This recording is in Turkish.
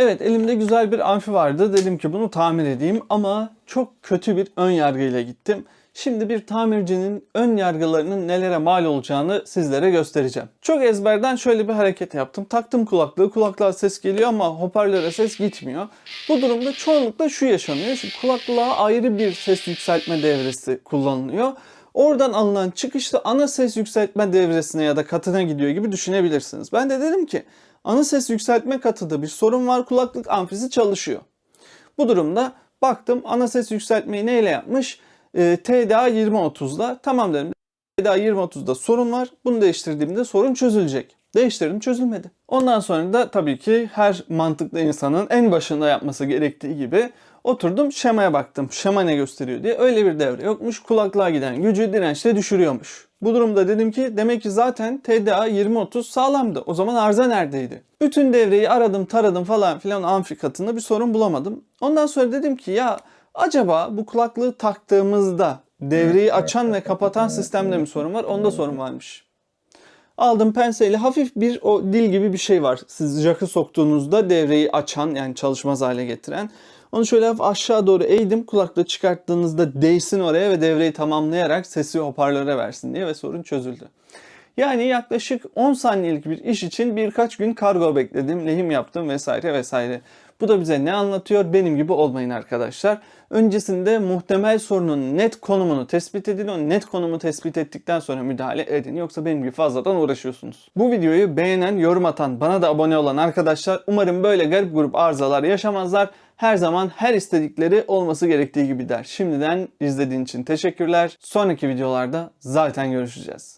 Evet elimde güzel bir amfi vardı. Dedim ki bunu tamir edeyim ama çok kötü bir ön yargıyla gittim. Şimdi bir tamircinin ön yargılarının nelere mal olacağını sizlere göstereceğim. Çok ezberden şöyle bir hareket yaptım. Taktım kulaklığı, kulaklığa ses geliyor ama hoparlöre ses gitmiyor. Bu durumda çoğunlukla şu yaşanıyor. Şimdi kulaklığa ayrı bir ses yükseltme devresi kullanılıyor. Oradan alınan çıkışta ana ses yükseltme devresine ya da katına gidiyor gibi düşünebilirsiniz. Ben de dedim ki ana ses yükseltme katıda bir sorun var kulaklık amfisi çalışıyor. Bu durumda baktım ana ses yükseltmeyi neyle yapmış? Ee, TDA 2030'la. Tamam dedim. TDA 2030'da sorun var. Bunu değiştirdiğimde sorun çözülecek. Değiştirdim çözülmedi. Ondan sonra da tabii ki her mantıklı insanın en başında yapması gerektiği gibi oturdum şemaya baktım. Şema ne gösteriyor diye. Öyle bir devre yokmuş. Kulaklığa giden gücü dirençle düşürüyormuş. Bu durumda dedim ki demek ki zaten TDA 2030 sağlamdı. O zaman arıza neredeydi? Bütün devreyi aradım taradım falan filan amfi katında bir sorun bulamadım. Ondan sonra dedim ki ya acaba bu kulaklığı taktığımızda devreyi açan ve kapatan sistemde mi sorun var? Onda sorun varmış. Aldım penseyle hafif bir o dil gibi bir şey var. Siz jack'ı soktuğunuzda devreyi açan yani çalışmaz hale getiren. Onu şöyle hafif aşağı doğru eğdim. Kulaklığı çıkarttığınızda değsin oraya ve devreyi tamamlayarak sesi hoparlöre versin diye ve sorun çözüldü. Yani yaklaşık 10 saniyelik bir iş için birkaç gün kargo bekledim, lehim yaptım vesaire vesaire. Bu da bize ne anlatıyor? Benim gibi olmayın arkadaşlar. Öncesinde muhtemel sorunun net konumunu tespit edin. O net konumu tespit ettikten sonra müdahale edin. Yoksa benim gibi fazladan uğraşıyorsunuz. Bu videoyu beğenen, yorum atan, bana da abone olan arkadaşlar umarım böyle garip grup arızalar yaşamazlar. Her zaman her istedikleri olması gerektiği gibi der. Şimdiden izlediğin için teşekkürler. Sonraki videolarda zaten görüşeceğiz.